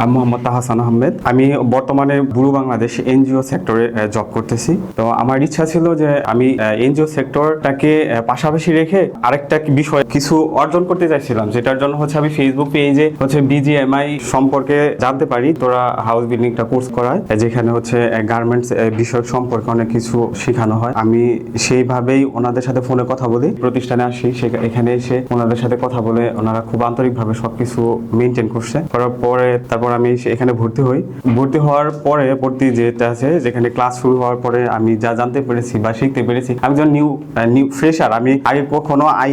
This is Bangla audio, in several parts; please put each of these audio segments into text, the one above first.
আমি মোহাম্মদ তাহাসান আহমেদ আমি বর্তমানে বুড়ো বাংলাদেশ এনজিও সেক্টরে জব করতেছি। তো আমার ইচ্ছা ছিল যে আমি এনজিও সেক্টরটাকে পাশাপাশি রেখে আরেকটা বিষয় কিছু অর্জন করতে চাইছিলাম, যেটার জন্য হচ্ছে আমি ফেসবুক পেজে হচ্ছে বিজিএমআই সম্পর্কে জানতে পারি। তোরা হাউস বিল্ডিংটা কোর্স করায় যেখানে হচ্ছে গার্মেন্টস বিষয়ক সম্পর্কে অনেক কিছু শেখানো হয়। আমি সেইভাবেই ওনাদের সাথে ফোনে কথা বলি, প্রতিষ্ঠানে আসি এখানে এসে ওনাদের সাথে কথা বলে ওনারা খুব আন্তরিকভাবে সবকিছু মেনটেন করছে। করার পরে তারপর আমি এখানে ভর্তি হই। ভর্তি হওয়ার পরে ভর্তি যেটা আছে, যেখানে ক্লাস শুরু হওয়ার পরে আমি যা জানতে পেরেছি বা শিখতে পেরেছি, আমি যখন নিউ নিউ ফ্রেশার আমি আগে কখনো আই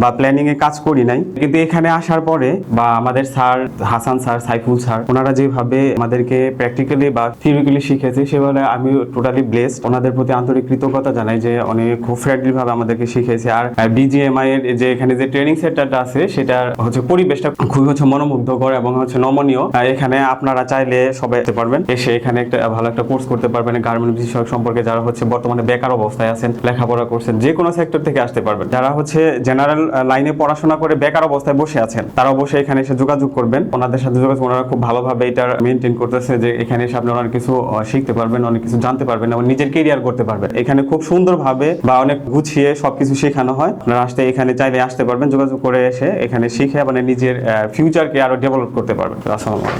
বা প্ল্যানিং এ কাজ করি নাই। কিন্তু এখানে আসার পরে বা আমাদের sir, Hasan sir, Saiful sir, ওনারা যেভাবে আমাদেরকে প্র্যাকটিক্যালি বা থিওরিক্যালি শিখেছে, সেভাবে আমি টোটালি ব্লেস ওনাদের প্রতি আন্তরিক কৃতজ্ঞতা জানাই যে অনেক খুব ফ্রেন্ডলি ভাবে আমাদেরকে শিখেছে। আর বিজিএমআই এর যে এখানে যে ট্রেনিং সেন্টারটা আছে, সেটার হচ্ছে পরিবেশটা খুবই হচ্ছে মনোমুগ্ধকর এবং হচ্ছে নমনীয়। এখানে আপনারা চাইলে সবাই যেতে পারবেন। এসে এখানে একটা ভালো একটা কোর্স করতে পারবেন। গার্মেন্ট বিষয়ক সম্পর্কে যারা হচ্ছে বর্তমানে বেকার অবস্থায় আছেন, লেখাপড়া করছেন, যে কোনো সেক্টর থেকে আসতে পারবেন। যারা হচ্ছে জেনারেল লাইনে পড়াশোনা করে বেকার অবস্থায় বসে আছেন, তারা অবশ্যই এখানে এসে যোগাযোগ করবেন। ওনাদের সাথে যোগাযোগ, ওনারা খুব ভালোভাবে এটা মেনটেন করতেছে যে এখানে এসে আপনি অনেক কিছু শিখতে পারবেন, অনেক কিছু জানতে পারবেন এবং নিজের কেরিয়ার করতে পারবেন। এখানে খুব সুন্দরভাবে বা অনেক গুছিয়ে সবকিছু শেখানো হয়। আপনারা আসতে এখানে চাইলে আসতে পারবেন। যোগাযোগ করে এসে এখানে শিখে মানে নিজের ফিউচারকে আরও ডেভেলপ করতে পারবেন। আসসালামু আলাইকুম।